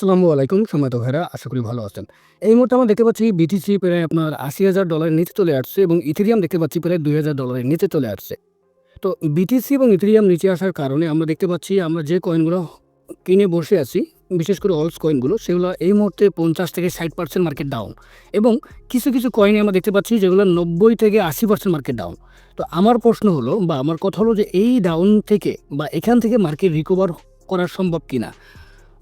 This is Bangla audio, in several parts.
আসসালামু আলাইকুম সময়ত ভাইরা আশা করি ভালো আছেন। এই মুহূর্তে আমরা দেখতে পাচ্ছি বিটিসি প্রায় আপনার আশি হাজার ডলারের নিচে চলে আসছে এবং ইথেরিয়াম দেখতে পাচ্ছি প্রায় দুই হাজার ডলারের নিচে চলে আসছে। তো বিটিসি এবং ইথেরিয়াম নিচে আসার কারণে আমরা দেখতে পাচ্ছি আমরা যে কয়েনগুলো কিনে বসে আছি, বিশেষ করে অলস কয়েনগুলো সেগুলো এই মুহূর্তে পঞ্চাশ থেকে ষাট পার্সেন্ট মার্কেট ডাউন এবং কিছু কিছু কয়েনে আমরা দেখতে পাচ্ছি যেগুলো নব্বই থেকে আশি পার্সেন্ট মার্কেট ডাউন তো আমার প্রশ্ন হলো বা আমার কথা হলো যে এই ডাউন থেকে বা এখান থেকে মার্কেট রিকভার করা সম্ভব কিনা?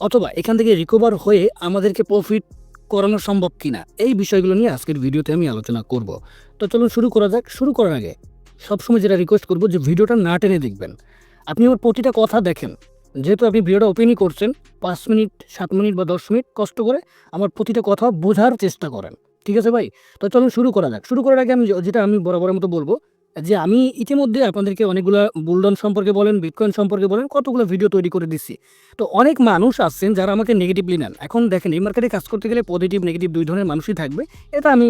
অথবা এখান থেকে রিকভার হয়ে আমাদেরকে প্রফিট করানো সম্ভব কিনা, এই বিষয়গুলো নিয়ে আজকের ভিডিওতে আমি আলোচনা করব। তো চলুন শুরু করা যাক। শুরু করার আগে সবসময় যেটা রিকোয়েস্ট করব যে ভিডিওটা না টেনে দেখবেন। আপনি আমার প্রতিটা কথা দেখেন। যেহেতু আপনি ভিডিওটা ওপেনই করছেন, পাঁচ মিনিট, সাত মিনিট বা দশ মিনিট কষ্ট করে আমার প্রতিটা কথা বোঝার চেষ্টা করেন। ঠিক আছে ভাই? তো চলুন শুরু করা যাক। শুরু করার আগে আমি যেটা আমি বরাবরের মতো বলব যে আমি ইতিমধ্যে আপনাদেরকে অনেকগুলো বুলডন সম্পর্কে বলেন, বিটকয়েন সম্পর্কে বলেন, কতগুলো ভিডিও তৈরি করে দিচ্ছি তো অনেক মানুষ আসছেন যারা আমাকে নেগেটিভলি নেন। এখন দেখেন, এই মার্কেটে কাজ করতে গেলে পজিটিভ নেগেটিভ দুই ধরনের মানুষই থাকবে। এটা আমি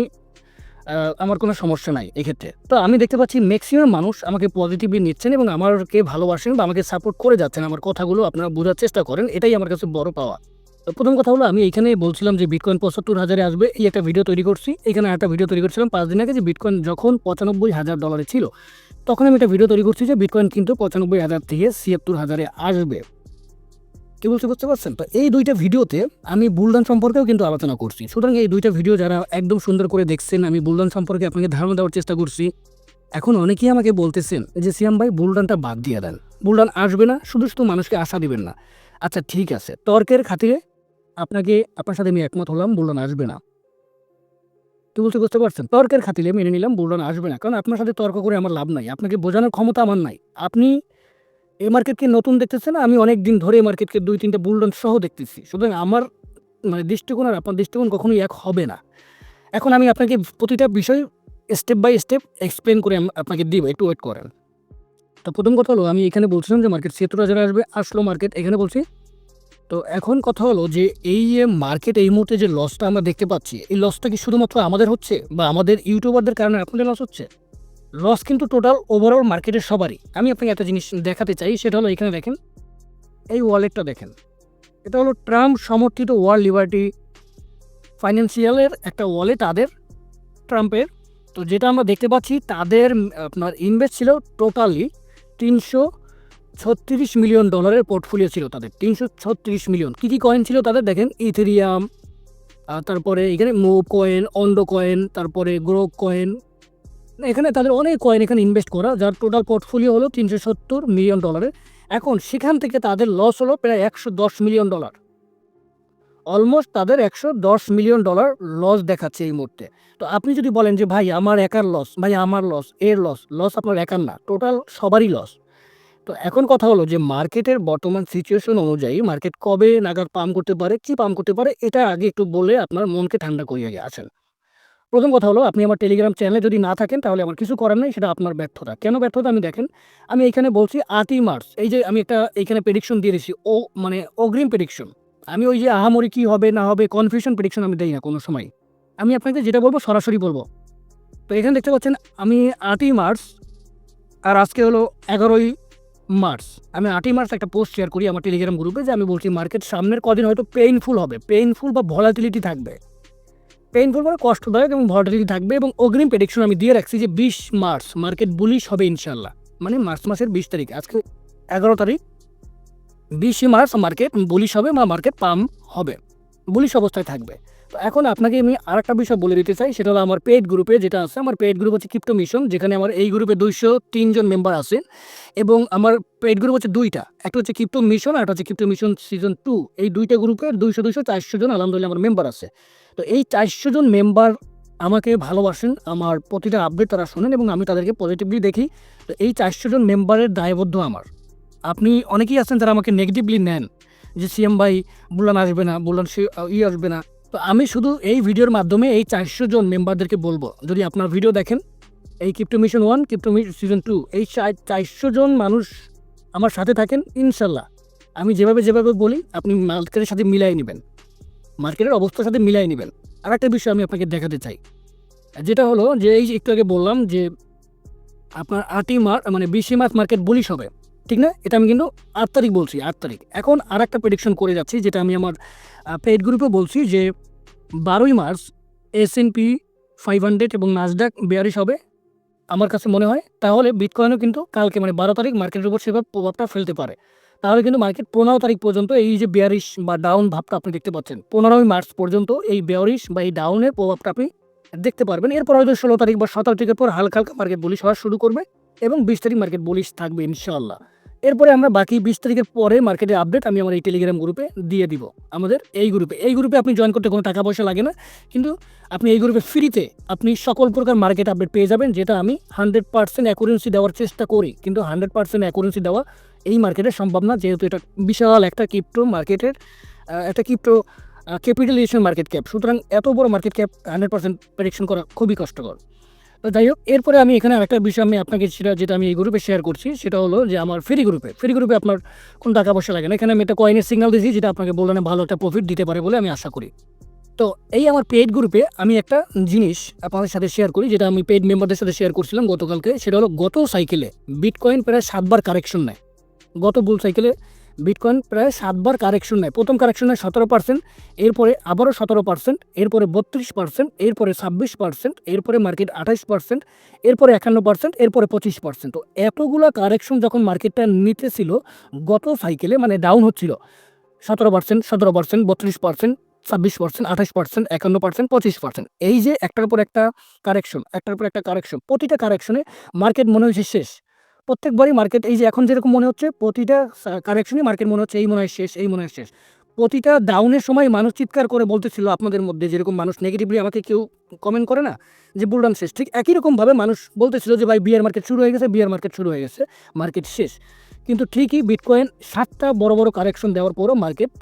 আমার কোনো সমস্যা নাই এক্ষেত্রে তো আমি দেখতে পাচ্ছি ম্যাক্সিমাম মানুষ আমাকে পজিটিভলি নিচ্ছেন এবং আমাকে ভালোবাসেন বা আমাকে সাপোর্ট করে যাচ্ছেন। আমার কথাগুলো আপনারা বোঝার চেষ্টা করেন। এটাই আমার কাছে বড় পাওয়া। প্রথম কথা হলো, আমি এখানে বলছিলাম যে বিটকয়েন পঁচাত্তর হাজারে আসবে। এই একটা ভিডিও তৈরি করছি। এখানে একটা ভিডিও তৈরি করছিলাম পাঁচ দিন আগে যে বিটকয়েন যখন পঁচানব্বই হাজার ডলারে ছিল, তখন আমি একটা ভিডিও তৈরি করছি যে বিটকয়েন কিন্তু পঁচানব্বই হাজার থেকে ছিয়াত্তর হাজারে আসবে। কি বলতে বুঝতে পারছেন? তো এই দুইটা ভিডিওতে আমি বুলডান সম্পর্কেও কিন্তু আলোচনা করছি। সুতরাং এই দুইটা ভিডিও যারা একদম সুন্দর করে দেখছেন, আমি বুলদান সম্পর্কে আপনাকে ধারণা দেওয়ার চেষ্টা করছি। এখন অনেকেই আমাকে বলতেছেন যে, সিয়াম ভাই বুলডানটা বাদ দিয়ে দেন। বুলডান আসবে না, শুধু শুধু মানুষকে আশা দিবেন না। আচ্ছা ঠিক আছে। তর্কের খাতিরে আপনাকে আপনার সাথে আমি একমত হলাম বুলডান আসবে না। কি বলতে বুঝতে পারছেন? তর্কের খাতিরে মেনে নিলাম বুলডান আসবে না। কারণ আপনার সাথে তর্ক করে আমার লাভ নাই। আপনাকে বোঝানোর ক্ষমতা আমার নাই। আপনি এই মার্কেটকে নতুন দেখতেছেন, আমি অনেক দিন ধরে এই মার্কেটকে দুই তিনটা বুলডন সহ দেখতেছি। সুতরাং আমার মানে দৃষ্টিকোণ আর আপনার দৃষ্টিকোণ কখনোই এক হবে না। এখন আমি আপনাকে প্রতিটা বিষয় স্টেপ বাই স্টেপ এক্সপ্লেন করে আপনাকে দিব। একটু ওয়েট করেন। তো প্রথম কথা হলো, আমি এখানে বলছিলাম যে মার্কেট ছিয়াত্তর হাজার আসবে, আসলো মার্কেট এখানে বলছি তো এখন কথা হলো যে এই যে মার্কেট এই মুহূর্তে যে লসটা আমরা দেখতে পাচ্ছি, এই লসটা কি শুধুমাত্র আমাদের হচ্ছে বা আমাদের ইউটিউবারদের কারণে আপনাদের লস হচ্ছে? লস কিন্তু টোটাল ওভারঅল মার্কেটের সবারই। আমি আপনাকে একটা জিনিস দেখাতে চাই, সেটা হলো এখানে দেখেন। এই ওয়ালেটটা দেখেন। এটা হলো ট্রাম্প সমর্থিত ওয়ার্ল্ড লিবার্টি ফাইন্যান্সিয়ালের একটা ওয়ালেট তাদের, ট্রাম্পের। তো যেটা আমরা দেখতে পাচ্ছি, তাদের, আপনার ইনভেস্ট ছিল টোটালি তিনশো ছত্রিশ মিলিয়ন ডলারের পোর্টফোলিও ছিল তাদের, তিনশো ছত্রিশ মিলিয়ন। কী কী কয়েন ছিল তাদের? দেখেন ইথেরিয়াম তারপরে এখানে মুভ কয়েন অন্ড কয়েন তারপরে গ্রো কয়েন এখানে তাদের অনেক কয়েন এখানে ইনভেস্ট করা, যার টোটাল পোর্টফোলিও হলো তিনশো সত্তর মিলিয়ন ডলারের। এখন সেখান থেকে তাদের লস হলো প্রায় একশো দশ মিলিয়ন ডলার। অলমোস্ট তাদের একশো দশ মিলিয়ন ডলার লস দেখাচ্ছে এই মুহূর্তে। তো আপনি যদি বলেন যে, ভাই, আমার একার লস ভাই, আমার লস এর লস লস আপনার একার না টোটাল সবারই লস তো এখন কথা হলো যে মার্কেটের বর্তমান সিচুয়েশন অনুযায়ী মার্কেট কবে নাগাদ পাম্প করতে পারে, কি পাম্প করতে পারে, এটা আগে একটু বলে আপনার মনকে ঠান্ডা করিয়ে আসেন প্রথম কথা হলো, আপনি আমার টেলিগ্রাম চ্যানেলে যদি না থাকেন, তাহলে আমার কিছু করার নেই, সেটা আপনার ব্যর্থতা। কেন ব্যর্থতা? আমি দেখেন, আমি এখানে বলছি আটই মার্চ, এই যে আমি একটা এইখানে প্রেডিকশন দিয়ে দিয়েছি, ও মানে অগ্রিম প্রেডিকশন আমি ওই যে আহামরি কী হবে, না হবে কনফিউশন প্রেডিকশন আমি দেই না কোনো সময়। আমি আপনাকে যেটা বলব, সরাসরি বলব। তো এখানে দেখতে পাচ্ছেন, আমি আটই মার্চ, আর আজকে হলো এগারোই মার্চ। আমি আটই মার্চ একটা পোস্ট শেয়ার করি আমার টেলিগ্রাম গ্রুপে যে আমি বলছি, মার্কেট সামনের কদিন হয়তো পেইনফুল হবে। পেইনফুল বা ভলাটিলিটি থাকবে। পেইনফুল মানে কষ্টদায়ক এবং ভলাটিলিটি থাকবে এবং অগ্রিম প্রেডিকশন আমি দিয়ে রাখছি যে বিশ মার্চ, মার্কেট বুলিশ হবে ইনশাল্লাহ মানে মার্চ মাসের বিশ তারিখ। আজকে এগারো তারিখ। বিশে মার্চ মার্কেট বুলিশ হবে বা মার্কেট পাম হবে। বুলিশ অবস্থায় থাকবে। তো এখন আপনাকে আমি আর একটা বিষয় বলে দিতে চাই, সেটা হলো আমার পেড গ্রুপে যেটা আছে। আমার পেড গ্রুপ হচ্ছে ক্রিপ্টো মিশন যেখানে আমার এই গ্রুপে দুইশো তিনজন মেম্বার আছেন এবং আমার পেড গ্রুপ হচ্ছে দুইটা। একটা হচ্ছে ক্রিপ্টো মিশন আর একটা হচ্ছে ক্রিপ্টো মিশন সিজন টু এই দুইটা গ্রুপের দুইশো দুইশো চারশো জন আলহামদুলিল্লাহ আমার মেম্বার আছে। তো এই চারশো জন মেম্বার আমাকে ভালোবাসেন, আমার প্রতিটা আপডেট তারা শোনেন এবং আমি তাদেরকে পজিটিভলি দেখি। তো এই চারশো জন মেম্বারের দায়বদ্ধ আমার। আপনি অনেকেই আছেন যারা আমাকে নেগেটিভলি নেন। যে সিএম ভাই, বুলান আসবে না, বুলান ই আসবে না। তো আমি শুধু এই ভিডিওর মাধ্যমে এই চারশো জন মেম্বারদেরকে বলব, যদি আপনার ভিডিও দেখেন, এই crypto mission one crypto mission season two এই চার- চারশো জন মানুষ আমার সাথে থাকেন, ইনশাল্লাহ। আমি যেভাবে যেভাবে বলি, আপনি মার্কেটের সাথে মিলাই নেবেন। মার্কেটের অবস্থার সাথে মিলাই নেবেন। আর একটা বিষয় আমি আপনাকে দেখাতে চাই। যেটা হলো যে এই একটু আগে বললাম যে আপনার আটই মার্চ মানে বিশে মার্চ মার্কেট বলিশ হবে। ঠিক না? এটা আমি কিন্তু আট তারিখ বলছি, আট তারিখ। এখন আর একটা প্রেডিকশন করে যাচ্ছি, যেটা আমি আমার পেড গ্রুপে বলছি যে বারোই March S and P five hundred এবং নাজডাক বেয়ারিশ হবে, আমার কাছে মনে হয়। তাহলে বিটকয়েনও কিন্তু কালকে মানে বারো তারিখ মার্কেটের উপর সেভাবে প্রভাবটা ফেলতে পারে। তাহলে কিন্তু মার্কেট পনেরো তারিখ পর্যন্ত এই যে বেয়ারিশ বা ডাউন ভাবটা আপনি দেখতে পাচ্ছেন। পনেরোই মার্চ পর্যন্ত এই বেয়ারিশ বা এই ডাউনের প্রভাবটা আপনি দেখতে পারবেন। এরপর হয়তো ষোলো তারিখ বা সতেরো তারিখের পর হালকা হালকা মার্কেট বুলিশ হওয়া শুরু করবে এবং বিশ তারিখ মার্কেট বুলিশ থাকবে ইনশাল্লাহ এরপরে আমরা বাকি বিশ তারিখের পরে মার্কেটের আপডেট আমি আমার এই টেলিগ্রাম গ্রুপে দিয়ে দিব। আমাদের এই গ্রুপে এই গ্রুপে আপনি জয়েন করতে কোনো টাকা পয়সা লাগে না। কিন্তু আপনি এই গ্রুপে ফ্রিতে আপনি সকল প্রকার মার্কেট আপডেট পেয়ে যাবেন, যেটা আমি হান্ড্রেড পার্সেন্ট অ্যাকুরেন্সি দেওয়ার চেষ্টা করি। কিন্তু হান্ড্রেড পার্সেন্ট অ্যাকুরেন্সি দেওয়া এই মার্কেটে সম্ভব না। যেহেতু এটা বিশাল একটা ক্রিপ্টো মার্কেটের একটা ক্রিপ্টো ক্যাপিটালাইজেশন মার্কেট ক্যাপ সুতরাং এত বড় market cap hundred percent prediction করা খুবই কষ্টকর। যাই হোক, এরপরে আমি এখানে আরেকটা বিষয় আমি আপনাকে সেটা যেটা আমি এই গ্রুপে শেয়ার করছি, সেটা হলো যে আমার ফ্রি গ্রুপে ফ্রি গ্রুপে আপনার কোনো টাকা পয়সা লাগে না। এখানে আমি একটা কয়েনের সিগনাল দিয়েছি, যেটা আপনাকে বললেন ভালো একটা প্রফিট দিতে পারে বলে আমি আশা করি। তো এই আমার পেইড গ্রুপে আমি একটা জিনিস আপনাদের সাথে শেয়ার করি, যেটা আমি পেইড মেম্বারদের সাথে শেয়ার করছিলাম গতকালকে। সেটা হলো গত সাইকেলে বিটকয়েন প্রায় সাতবার কারেকশন নেয়। গত বুল সাইকেলে বিটকয়েন প্রায় সাতবার কারেকশন নেয়। প্রথম কারেকশন নেয় সতেরো পার্সেন্ট এরপরে আবারও সতেরো পার্সেন্ট এরপরে বত্রিশ পার্সেন্ট এরপরে ছাব্বিশ পার্সেন্ট এরপরে মার্কেট আঠাইশ পার্সেন্ট এরপরে একান্ন পার্সেন্ট এরপরে পঁচিশ পার্সেন্ট তো এতগুলো কারেকশন যখন মার্কেটটা নিতেছিল, গত সাইকেলে মানে ডাউন হচ্ছিল, সতেরো পার্সেন্ট সতেরো পার্সেন্ট বত্রিশ পার্সেন্ট ছাব্বিশ পার্সেন্ট আঠাশ পার্সেন্ট একান্ন পার্সেন্ট পঁচিশ পার্সেন্ট এই যে একটার পর একটা কারেকশন একটার পর একটা কারেকশন প্রতিটা কারেকশনে মার্কেট মনে হয়েছে শেষ। প্রত্যেকবারই মার্কেট এই যে এখন যেরকম মনে হচ্ছে, প্রতিটা কারেকশনই মার্কেট মনে হচ্ছে, এই মনে হয় শেষ, এই মনে হয় শেষ। প্রতিটা ডাউনের সময় মানুষ চিৎকার করে বলতেছিল আপনাদের মধ্যে, যেরকম মানুষ নেগেটিভলি আমাকে কেউ কমেন্ট করে না, যে বুলডান শেষ। ঠিক একই রকমভাবে মানুষ বলতেছিল যে, ভাই বিয়ার মার্কেট শুরু হয়ে গেছে বিয়ার মার্কেট শুরু হয়ে গেছে মার্কেট শেষ। কিন্তু ঠিকই বিটকয়েন সাতটা বড় বড় কারেকশন দেওয়ার পরও মার্কেট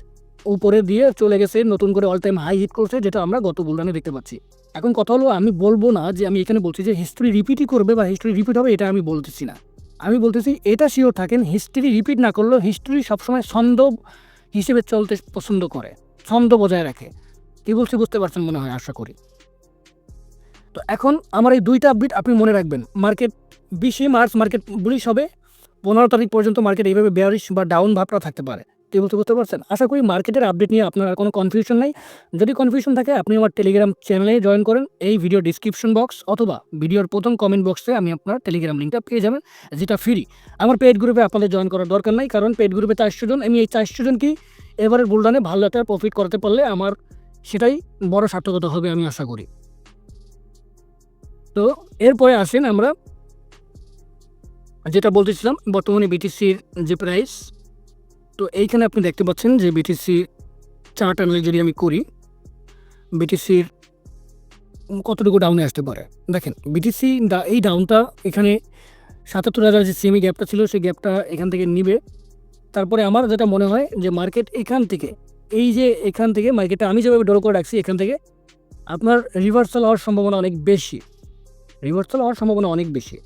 উপরে দিয়ে চলে গেছে, নতুন করে অল টাইম হাই হিট করছে, যেটা আমরা গত বুলডানে দেখতে পাচ্ছি। এখন কথা হলো, আমি বলব না যে, আমি এখানে বলছি যে হিস্ট্রি রিপিটই করবে বা হিস্ট্রি রিপিট হবে, এটা আমি বলতেছি না। আমি বলতেছি, এটা শিওর থাকেন হিস্ট্রি রিপিট না করলেও হিস্ট্রি সবসময় ছন্দ হিসেবে চলতে পছন্দ করে, ছন্দ বজায় রাখে। কী বলছি বুঝতে পারছেন মনে হয়, আশা করি। তো এখন আমার এই দুইটা আপডেট আপনি মনে রাখবেন। মার্কেট বিশে মার্চ মার্কেট বুলিশ হবে, পনেরো তারিখ পর্যন্ত মার্কেট এইভাবে বেয়ারিশ বা ডাউন ভাবটা থাকতে পারে। কী বলতে বুঝতে পারছেন? আশা করি মার্কেটের আপডেট নিয়ে আপনার কোনো কনফিউশন নাই। যদি কনফিউশন থাকে, আপনি আমার টেলিগ্রাম চ্যানেলে জয়েন করেন। এই ভিডিও ডিসক্রিপশন বক্স অথবা ভিডিওর প্রথম কমেন্ট বক্সে আমি আপনার টেলিগ্রাম লিঙ্কটা পেয়ে যাবেন, যেটা ফ্রি আমার পেড গ্রুপে আপনাদের জয়েন করার দরকার নাই, কারণ পেড গ্রুপে চারশো জন। আমি এই চারশো জনকেই এবারের বুলডানে ভালো একটা প্রফিট করতে পারলে আমার সেটাই বড় সার্থকতা হবে, আমি আশা করি। তো, এরপরে আসেন আমরা যেটা বলতেছিলাম বর্তমানে বিটিসির যে প্রাইস তো এইখানে আপনি দেখতে পাচ্ছেন যে বিটিসি চার্ট অ্যানালিস যদি আমি করি বিটিসির কতটুকু ডাউনে আসতে পারে? দেখেন বিটিসি এই ডাউনটা এখানে সাতাত্তর হাজার যে সেমি গ্যাপটা ছিল, সেই গ্যাপটা এখান থেকে নিবে। তারপরে আমার যেটা মনে হয় যে মার্কেট এখান থেকে, এই যে এখান থেকে মার্কেটটা আমি যেভাবে ডল করে রাখছি, এখান থেকে আপনার রিভার্সাল হওয়ার সম্ভাবনা অনেক বেশি। রিভার্সাল হওয়ার সম্ভাবনা অনেক বেশি।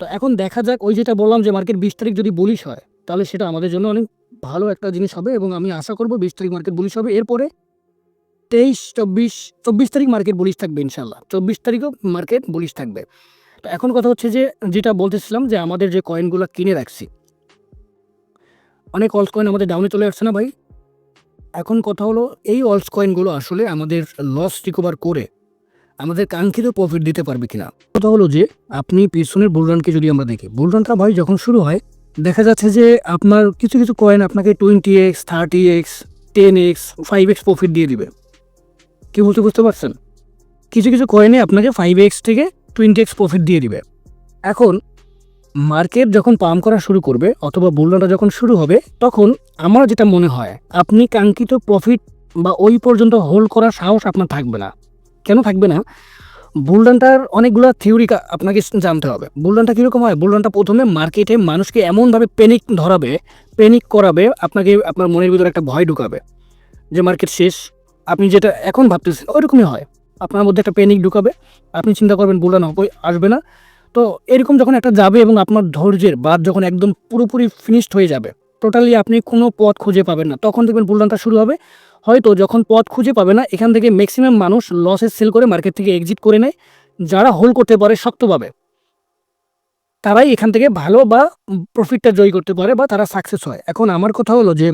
তো এখন দেখা যাক, ওই যেটা বললাম যে মার্কেট বিশ তারিখ যদি বুলিশ হয় তাহলে সেটা আমাদের জন্য অনেক ভালো একটা জিনিস হবে এবং আমি আশা করব বিশ তারিখ মার্কেট বুলিশ হবে। এরপরে তেইশ, চব্বিশ চব্বিশ তারিখ মার্কেট বুলিশ থাকবে ইনশাল্লাহ চব্বিশ তারিখও মার্কেট বুলিশ থাকবে। তো এখন কথা হচ্ছে যে, যেটা বলতেছিলাম যে আমাদের যে কয়েনগুলো কিনে রাখছি, অনেক অলস কয়েন আমাদের ডাউনে চলে আসছে না ভাই? এখন কথা হলো, এই অলস কয়েনগুলো আসলে আমাদের লস রিকভার করে আমাদের কাঙ্ক্ষিত প্রফিট দিতে পারবে কিনা? কথা হলো যে, আপনি পিছনের বুলরানকে যদি আমরা দেখি বুলরানটা ভাই যখন শুরু হয় দেখা যাচ্ছে যে আপনার কিছু কিছু কয়েন আপনাকে twenty x thirty x ten x five x profit দিয়ে দিবে। কি বলতে বুঝতে পারছেন? কিছু কিছু কয়েনে আপনাকে ফাইভ এক্স থেকে টোয়েন্টি এক্স প্রফিট দিয়ে দিবে। এখন মার্কেট যখন পাম করা শুরু করবে অথবা বুলরানটা যখন শুরু হবে, তখন আমার যেটা মনে হয়, আপনি কাঙ্ক্ষিত প্রফিট বা ওই পর্যন্ত হোল্ড করার সাহস আপনার থাকবে না। কেন থাকবে না? বুলডানটার অনেকগুলো থিওরি আপনাকে জানতে হবে। বুলডানটা কীরকম হয়? বুলডানটা প্রথমে মার্কেটে মানুষকে এমনভাবে প্যানিক ধরাবে প্যানিক করাবে, আপনাকে আপনার মনের ভিতরে একটা ভয় ঢুকাবে যে মার্কেট শেষ। আপনি যেটা এখন ভাবতেছেন, ওইরকমই হয়। আপনার মধ্যে একটা প্যানিক ঢুকাবে। আপনি চিন্তা করবেন, বুলডান হবে আসবে না। তো এরকম যখন একটা যাবে এবং আপনার ধৈর্যের বাদ যখন একদম পুরোপুরি ফিনিশড হয়ে যাবে টোটালি আপনি কোনো পথ খুঁজে পাবেন না। তখন দেখবেন বুলডানটা শুরু হবে। হয়তো যখন পথ খুঁজে পাবে না, এখান থেকে ম্যাক্সিমাম মানুষ লসে সেল করে মার্কেট থেকে এক্সিট করে নেয়, যারা হোল্ড করতে পারে, শক্তভাবে। তারাই এখান থেকে ভালো বা প্রফিটটা জয় করতে পারে বা তারা সাকসেস হয়। এখন আমার কথা হলো যে,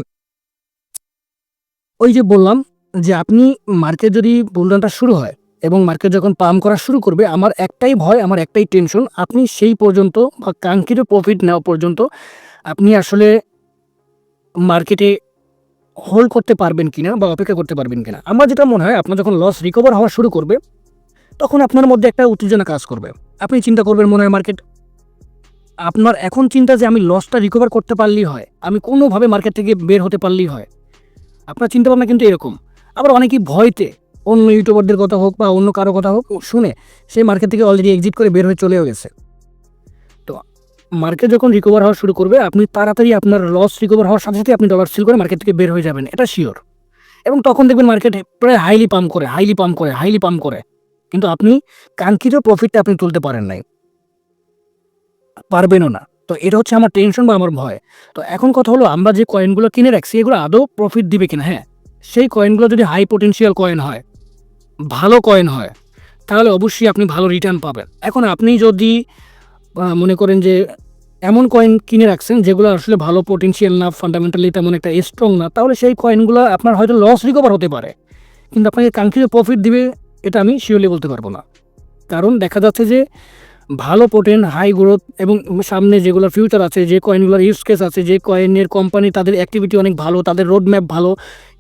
ওই যে বললাম যে আপনি মার্কেট যদি বুলডানটা শুরু হয় এবং মার্কেট যখন পাম্প করা শুরু করবে, আমার একটাই ভয়, আমার একটাই টেনশন আপনি সেই পর্যন্ত বা কাঙ্ক্ষিত প্রফিট নেওয়া পর্যন্ত আপনি আসলে মার্কেটে হোল্ড করতে পারবেন কিনা বা অপেক্ষা করতে পারবেন কিনা? আমার যেটা মনে হয়, আপনার যখন লস রিকভার হওয়া শুরু করবে, তখন আপনার মধ্যে একটা উত্তেজনা কাজ করবে। আপনি চিন্তা করবেন মনে হয় মার্কেট আপনার এখন চিন্তা যে আমি লসটা রিকভার করতে পারলেই হয়, আমি কোনোভাবে মার্কেট থেকে বের হতে পারলেই হয়। আপনার চিন্তা ভাবনা কিন্তু এরকম। আবার অনেকেই ভয়তে, অন্য ইউটিউবারদের কথা হোক বা অন্য কারও কথা হোক, শুনে সেই মার্কেট থেকে অলরেডি এক্সিট করে বের হয়ে চলেও গেছে। মার্কেট যখন রিকভার হওয়া শুরু করবে, আপনি তাড়াতাড়ি আপনার লস রিকভার হওয়ার সাথে সাথে আপনি ডলার সিল করে মার্কেট থেকে বের হয়ে যাবেন, এটা শিওর এবং তখন দেখবেন মার্কেট প্রায় হাইলি পাম্প করে হাইলি পাম্প করে হাইলি পাম্প করে। কিন্তু আপনি কাঙ্ক্ষিত প্রফিটটা আপনি তুলতে পারেন নাই। পারবেনও না। তো এটা হচ্ছে আমার টেনশন বা আমার ভয়। তো এখন কথা হলো, আমরা যে কয়েনগুলো কিনে রাখছি, এগুলো আদৌ প্রফিট দিবে কিনা? হ্যাঁ সেই কয়েনগুলো যদি হাই পোটেনশিয়াল কয়েন হয়, ভালো কয়েন হয়, তাহলে অবশ্যই আপনি ভালো রিটার্ন পাবেন। এখন আপনি যদি মনে করেন যে এমন কয়েন কিনে রাখছেন যেগুলো আসলে ভালো পোটেনশিয়াল না ফান্ডামেন্টালি তেমন একটা স্ট্রং না, তাহলে সেই কয়েনগুলো আপনার হয়তো লস রিকভার হতে পারে। কিন্তু আপনাকে কাঙ্ক্ষিত প্রফিট দিবে এটা আমি শিওরলি বলতে পারব না। কারণ দেখা যাচ্ছে যে ভালো পোটেন হাই গ্রোথ এবং সামনে যেগুলো ফিউচার আছে, যে কয়েনগুলোর ইউজ কেস আছে, যে কয়েনের কোম্পানি তাদের অ্যাক্টিভিটি অনেক ভালো, তাদের রোড ম্যাপ ভালো,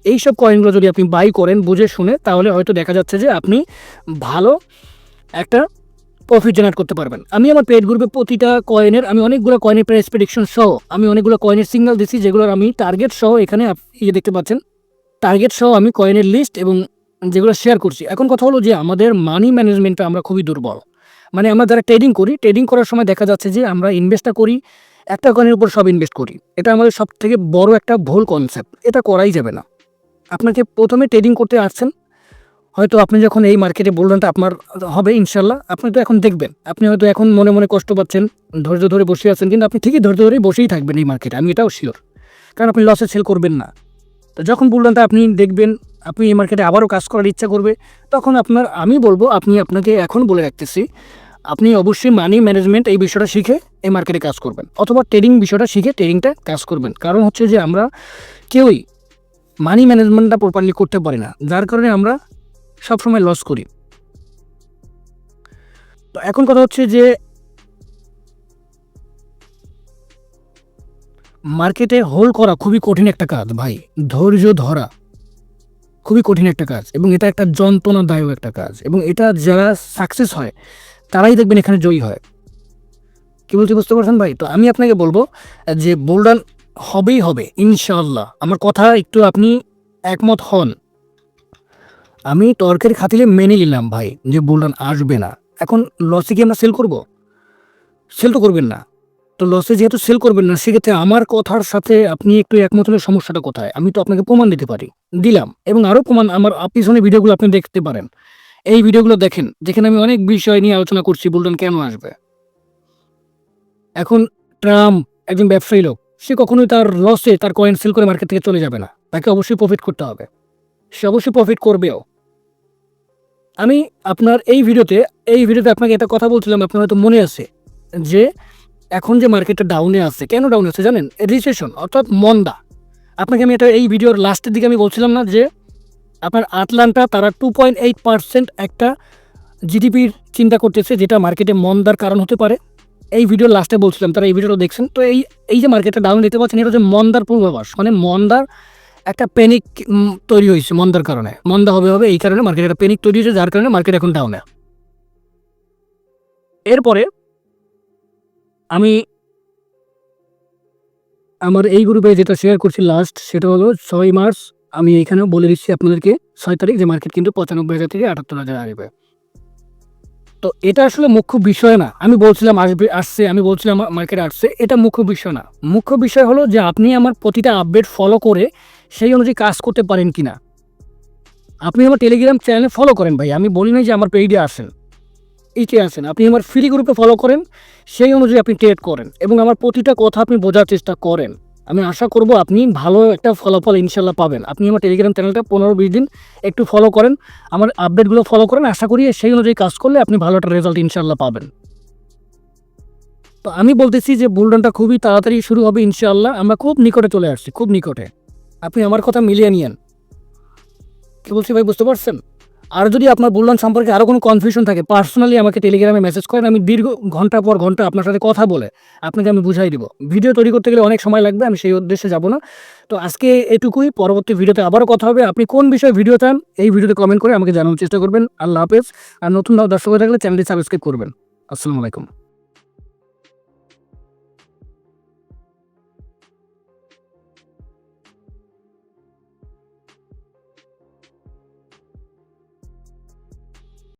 এইসব কয়েনগুলো যদি আপনি বাই করেন, বুঝে শুনে, তাহলে হয়তো দেখা যাচ্ছে যে আপনি ভালো একটা প্রফিট জেনারেট করতে পারবেন। আমি আমার পেড গ্রুপে প্রতিটা কয়েনের আমি অনেকগুলো কয়েনের প্রাইস প্রেডিকশন সহ, আমি অনেকগুলো কয়েনের সিগন্যাল দিচ্ছি যেগুলোর আমি টার্গেট সহ এখানে ইয়ে দেখতে পাচ্ছেন। টার্গেট সহ আমি কয়েনের লিস্ট এবং যেগুলো শেয়ার করছি। এখন কথা হলো যে আমাদের মানি ম্যানেজমেন্টটা আমরা খুবই দুর্বল। মানে আমরা যারা ট্রেডিং করি ট্রেডিং করার সময় দেখা যাচ্ছে যে আমরা ইনভেস্টটা করি, একটা কয়েনের উপর সব ইনভেস্ট করি। এটা আমাদের সব থেকে বড় একটা ভুল কনসেপ্ট এটা করাই যাবে না। আপনাকে প্রথমে ট্রেডিং করতে আসছেন। হয়তো আপনি যখন এই মার্কেটে বললেন বললেনটা আপনার হবে ইনশাল্লাহ। আপনি তো এখন দেখবেন, আপনি হয়তো এখন মনে মনে কষ্ট পাচ্ছেন, ধৈর্য ধরে বসে আছেন, কিন্তু আপনি ঠিকই ধৈর্য ধরেই বসেই থাকবেন এই মার্কেটে আমি এটাও শিওর কারণ আপনি লসে সেল করবেন না। তো যখন বললেনটা আপনি দেখবেন, আপনি এই মার্কেটে আবারও কাজ করার ইচ্ছা করবে, তখন আপনার, আমি বলব আপনি আপনাকে এখন বলে রাখতেছি, আপনি অবশ্যই মানি ম্যানেজমেন্ট এই বিষয়টা শিখে এই মার্কেটে কাজ করবেন, অথবা ট্রেডিং বিষয়টা শিখে ট্রেডিংটা কাজ করবেন। কারণ হচ্ছে যে আমরা কেউই মানি ম্যানেজমেন্টটা প্রপারলি করতে পারি না। যার কারণে আমরা সবসময় লস করি। তো এখন কথা হচ্ছে যে মার্কেটে হোল্ড করা খুবই কঠিন একটা কাজ ভাই। ধৈর্য ধরা খুবই কঠিন একটা কাজ এবং এটা একটা যন্ত্রণাদায়ক একটা কাজ এবং এটা যারা সাকসেস হয়, তারাই দেখবেন এখানে জয়ী হয়। কি বলতে বুঝতে পারছেন ভাই? তো আমি আপনাকে বলব যে, বোল্ডান হবেই হবে ইনশাল্লাহ আমার কথা একটু আপনি একমত হন। আমি তর্কের খাতিরে মেনে নিলাম ভাই যে বোল্ডান আসবে না। এখন লসে কি আমরা সেল করব? সেল তো করবেন না। তো লসে যেহেতু সেল করবেন না, সেক্ষেত্রে আমার কথার সাথে আপনি একটু একমত হলে সমস্যাটা কোথায়? আমি তো আপনাকে প্রমাণ দিতে পারি। দিলাম। এবং আরও প্রমাণ আমার পিছনে ভিডিওগুলো আপনি দেখতে পারেন। এই ভিডিওগুলো দেখেন, যেখানে আমি অনেক বিষয় নিয়ে আলোচনা করছি বললেন কেন আসবে? এখন ট্রাম্প একজন ব্যবসায়ী লোক, সে কখনোই তার লসে তার কয়েন সেল করে মার্কেট থেকে চলে যাবে না। তাকে অবশ্যই প্রফিট করতে হবে। সে অবশ্যই প্রফিট করবেও। আমি আপনার এই ভিডিওতে এই ভিডিওতে আপনাকে একটা কথা বলছিলাম, আপনার হয়তো মনে আছে যে এখন যে মার্কেটটা ডাউনে আছে, কেন ডাউনে আছে জানেন? রিসেশন অর্থাৎ মন্দা। আপনাকে আমি এটা এই ভিডিওর লাস্টের দিকে আমি বলছিলাম না যে আপনার আটলান্টা তারা টু পয়েন্ট এইট পার্সেন্ট একটা জিডিপির চিন্তা করতেছে, যেটা মার্কেটে মন্দার কারণ হতে পারে। এই ভিডিওর লাস্টে বলছিলাম, তারা এই ভিডিওটা দেখছেন। তো এই এই যে মার্কেটটা ডাউন দিতে পারছেন এটা হচ্ছে মন্দার পূর্বাভাস। মানে মন্দার একটা প্যানিক তৈরি হয়েছে মন্দার কারণে। মন্দা হবে হবে এই কারণে মার্কেটে একটা প্যানিক তৈরি হয়েছে, যার কারণে মার্কেট এখন ডাউনে এরপরে আমি আমার এই গ্রুপে যেটা শেয়ার করছি লাস্ট সেটা হলো ছয় মার্চ, আমি এখানেও বলে দিচ্ছি আপনাদেরকে, ছয় তারিখ যে মার্কেট কিন্তু পঁচানব্বই হাজার থেকে আটাত্তর হাজার আসবে তো এটা আসলে মুখ্য বিষয় না। আমি বলছিলাম আসবে, আসছে, আমি বলছিলাম মার্কেট আসছে, এটা মুখ্য বিষয় না। মুখ্য বিষয় হলো যে আপনি আমার প্রতিটা আপডেট ফলো করে সেই অনুযায়ী কাজ করতে পারেন কি না আপনি আমার টেলিগ্রাম চ্যানেলে ফলো করেন ভাই। আমি বলি নাই যে আমার পেইডে আসেন এইটাই আসেন আপনি আমার ফ্রি গ্রুপে ফলো করেন, সেই অনুযায়ী আপনি ট্রেড করেন এবং আমার প্রতিটা কথা আপনি বোঝার চেষ্টা করেন। আমি আশা করব আপনি ভালো একটা ফলাফল ইনশাল্লাহ পাবেন। আপনি আমার টেলিগ্রাম চ্যানেলটা পনেরো বিশ দিন একটু ফলো করেন, আমার আপডেটগুলো ফলো করেন। আশা করি সেই অনুযায়ী কাজ করলে আপনি ভালো একটা রেজাল্ট ইনশাল্লাহ পাবেন। তো আমি বলতেছি যে বুলডনটা খুবই তাড়াতাড়ি শুরু হবে ইনশাআল্লাহ। আমরা খুব নিকটে চলে আসছি, খুব নিকটে। আপনি আমার কথা মিলিয়ে নিয়েন। কি বলছি ভাই, বুঝতে পারছেন? আর যদি আপনার বুলডন সম্পর্কে আরও কোনো কনফিউশন থাকে পার্সোনালি আমাকে টেলিগ্রামে মেসেজ করেন, আমি দীর্ঘ ঘণ্টা পর ঘণ্টা আপনার সাথে কথা বলে আপনাকে আমি বুঝাই দিব। ভিডিও তৈরি করতে গেলে অনেক সময় লাগবে, আমি সেই উদ্দেশ্যে যাব না। তো আজকে এটুকুই, পরবর্তী ভিডিওতে আবারও কথা হবে। আপনি কোন বিষয়ে ভিডিও চান, এই ভিডিওতে কমেন্ট করে আমাকে জানানোর চেষ্টা করবেন। আল্লাহ হাফেজ। আর নতুন দর্শক থাকলে চ্যানেলটি সাবস্ক্রাইব করবেন। আসসালামু আলাইকুম।